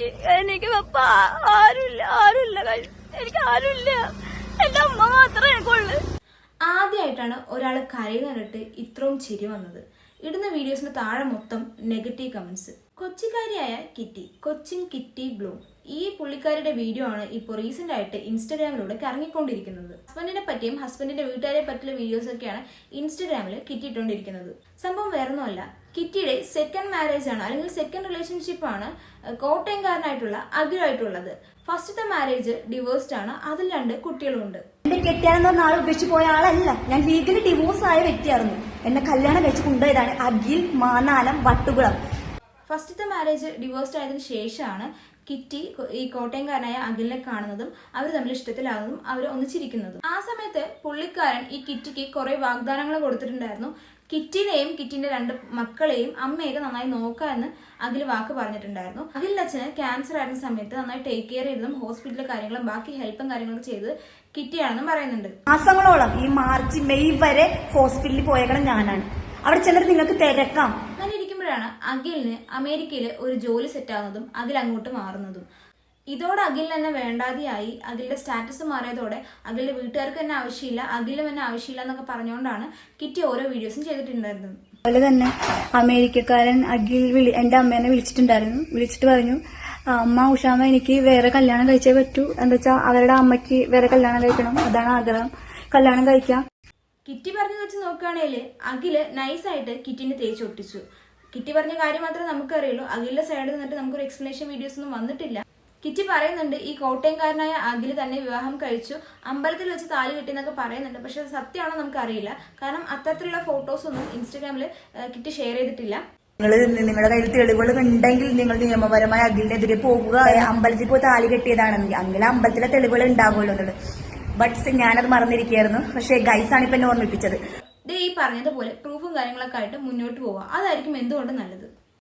എനിക്ക് എനിക്ക് പപ്പ ആരുമില്ല ആരുമില്ല. എനിക്ക് ആരുമില്ല എന്റെ അമ്മ മാത്രമേ എനിക്കുള്ളൂ ആദ്യമായിട്ടാണ് ഒരാൾ കരയുന്നിട്ട് ഇത്രയും ചിരി വന്നത് ഇടുന്ന വീഡിയോസിന് താഴെ മൊത്തം നെഗറ്റീവ് കമൻസ് കൊച്ചിക്കാരിയായ കിറ്റി കൊച്ചിൻ കിറ്റി ബ്ലൂം. ഈ പുള്ളിക്കാരിയുടെ വീഡിയോ ആണ് ഇപ്പോൾ റീസെന്റ് ആയിട്ട് ഇൻസ്റ്റാഗ്രാമിലൂടെ കറങ്ങിക്കൊണ്ടിരിക്കുന്നത്. ഹസ്ബൻഡിനെ പറ്റിയും ഹസ്ബൻഡിന്റെ വീട്ടുകാരെ പറ്റിയുള്ള വീഡിയോസ് ഒക്കെയാണ് ഇൻസ്റ്റാഗ്രാമിൽ കിറ്റി ഇട്ടുകൊണ്ടിരിക്കുന്നത് സംഭവം വേറൊന്നുമല്ല. കിറ്റിയുടെ സെക്കൻഡ് മാരേജ് ആണ് അല്ലെങ്കിൽ സെക്കൻഡ് റിലേഷൻഷിപ്പ് ആണ് കോട്ടയംകാരനായിട്ടുള്ള അഗ്രമായിട്ടുള്ളത് ഫസ്റ്റത്തെ മാരേജ് ഡിവോഴ്സ്ഡ് ആണ് അതിൽ രണ്ട് കുട്ടികളുണ്ട്. എന്റെ കെട്ടിയാണെന്ന് പറഞ്ഞ ആൾ ഉപേക്ഷിച്ച് പോയ ആളല്ല. ഞാൻ ലീഗലി ഡിവോഴ്സ് ആയ വ്യക്തിയായിരുന്നു. എന്നെ കല്യാണം കഴിച്ച് കൊണ്ടുപോയതാണ് അഖിൽ മാനാലം വട്ടുകുളം. ഫസ്റ്റത്തെ മാരേജ് ഡിവോഴ്സ്ഡ് ആയതിനു ശേഷമാണ് കിറ്റി ഈ കോട്ടയംകാരനായ അഖിലിനെ കാണുന്നതും അവർ തമ്മിൽ ഇഷ്ടത്തിലാകുന്നതും അവർ ഒന്നിച്ചിരിക്കുന്നതും. ആ സമയത്ത് പുള്ളിക്കാരൻ ഈ കിറ്റിക്ക് കുറെ വാഗ്ദാനങ്ങൾ കൊടുത്തിട്ടുണ്ടായിരുന്നു. കിറ്റിനെയും കിറ്റിന്റെ രണ്ട് മക്കളെയും അമ്മയൊക്കെ നന്നായി നോക്കാമെന്ന് അഖിൽ വാക്ക് പറഞ്ഞിട്ടുണ്ടായിരുന്നു. അഖിലിന്റെ അച്ഛന് ക്യാൻസർ ആയിരുന്ന സമയത്ത് നന്നായി ടേക്ക് കെയർ ചെയ്തതും ഹോസ്പിറ്റലിലെ കാര്യങ്ങളും ബാക്കി ഹെൽപ്പും കാര്യങ്ങളും ചെയ്ത് കിറ്റിയാണെന്നും പറയുന്നുണ്ട്. മാസങ്ങളോളം ഈ മാർച്ച് മെയ് വരെ ഹോസ്പിറ്റലിൽ പോയേക്കണം ഞാനാണ്. അവിടെ ചെന്നിട്ട് നിങ്ങൾക്ക് തിരക്കാം. അങ്ങനെ ഇരിക്കുമ്പോഴാണ് അഖിലിന് അമേരിക്കയിൽ ഒരു ജോലി സെറ്റ് ആവുന്നതും അഖിൽ അങ്ങോട്ട് മാറുന്നതും. ഇതോടെ അഖിലിന് തന്നെ വേണ്ടാതെയായി. അഖിലിന്റെ സ്റ്റാറ്റസ് മാറിയതോടെ അഖിലിന്റെ വീട്ടുകാർക്ക് തന്നെ ആവശ്യമില്ല അഖിലും തന്നെ ആവശ്യമില്ല എന്നൊക്കെ പറഞ്ഞുകൊണ്ടാണ് കിറ്റി ഓരോ വീഡിയോസും ചെയ്തിട്ടുണ്ടായിരുന്നത്. അതുപോലെ തന്നെ അമേരിക്കക്കാരൻ അഖിൽ വിളി എന്റെ അമ്മേനെ വിളിച്ചിട്ടുണ്ടായിരുന്നു. വിളിച്ചിട്ട് പറഞ്ഞു അമ്മ ഉഷാമ്മ എനിക്ക് വേറെ കല്യാണം കഴിച്ചേ പറ്റൂ. എന്താ വെച്ചാൽ അവരുടെ അമ്മയ്ക്ക് വേറെ കല്യാണം കഴിക്കണം. അതാണ് ആഗ്രഹം. കല്യാണം കഴിക്കാം. കിറ്റി പറഞ്ഞു വെച്ച് നോക്കുകയാണെങ്കിൽ അഖിൽ നൈസായിട്ട് കിറ്റിനെ തേച്ച് ഒട്ടിച്ചു. കിറ്റി പറഞ്ഞ കാര്യം മാത്രമേ നമുക്കറിയുള്ളൂ. അഖിലിന്റെ സൈഡിൽ നിന്നിട്ട് നമുക്കൊരു എക്സ്പ്ലനേഷൻ വീഡിയോസ് ഒന്നും വന്നിട്ടില്ല. കിറ്റി പറയുന്നുണ്ട് ഈ കോട്ടയംകാരനായ അഖിൽ തന്നെ വിവാഹം കഴിച്ചു. അമ്പലത്തിൽ വെച്ച് താലി കിട്ടി എന്നൊക്കെ പറയുന്നുണ്ട്. പക്ഷെ അത് സത്യമാണോ നമുക്കറിയില്ല. കാരണം അത്തരത്തിലുള്ള ഫോട്ടോസ് ഒന്നും ഇൻസ്റ്റാഗ്രാമിൽ കിറ്റി ഷെയർ ചെയ്തിട്ടില്ല. നിങ്ങൾ നിങ്ങളുടെ കയ്യിൽ തെളിവുകൾ ഉണ്ടെങ്കിൽ നിങ്ങൾ നിയമപരമായി അഖിലിനെതിരെ പോകുക. അമ്പലത്തിൽ പോയി താലി കെട്ടിയതാണെങ്കിൽ അങ്ങനെ അമ്പലത്തിലെ തെളിവുകൾ ഉണ്ടാകുമല്ലോ എന്നുള്ളത്. ബട്ട് ഞാനത് മറന്നിരിക്കുകയായിരുന്നു. പക്ഷേ ഗൈസാണ് ഇപ്പം എന്നെ ഓർമ്മിപ്പിച്ചത്. ഈ പറഞ്ഞതുപോലെ പ്രൂഫും കാര്യങ്ങളൊക്കെ ആയിട്ട് മുന്നോട്ട് പോവുക. അതായിരിക്കും എന്തുകൊണ്ട് നല്ലത്.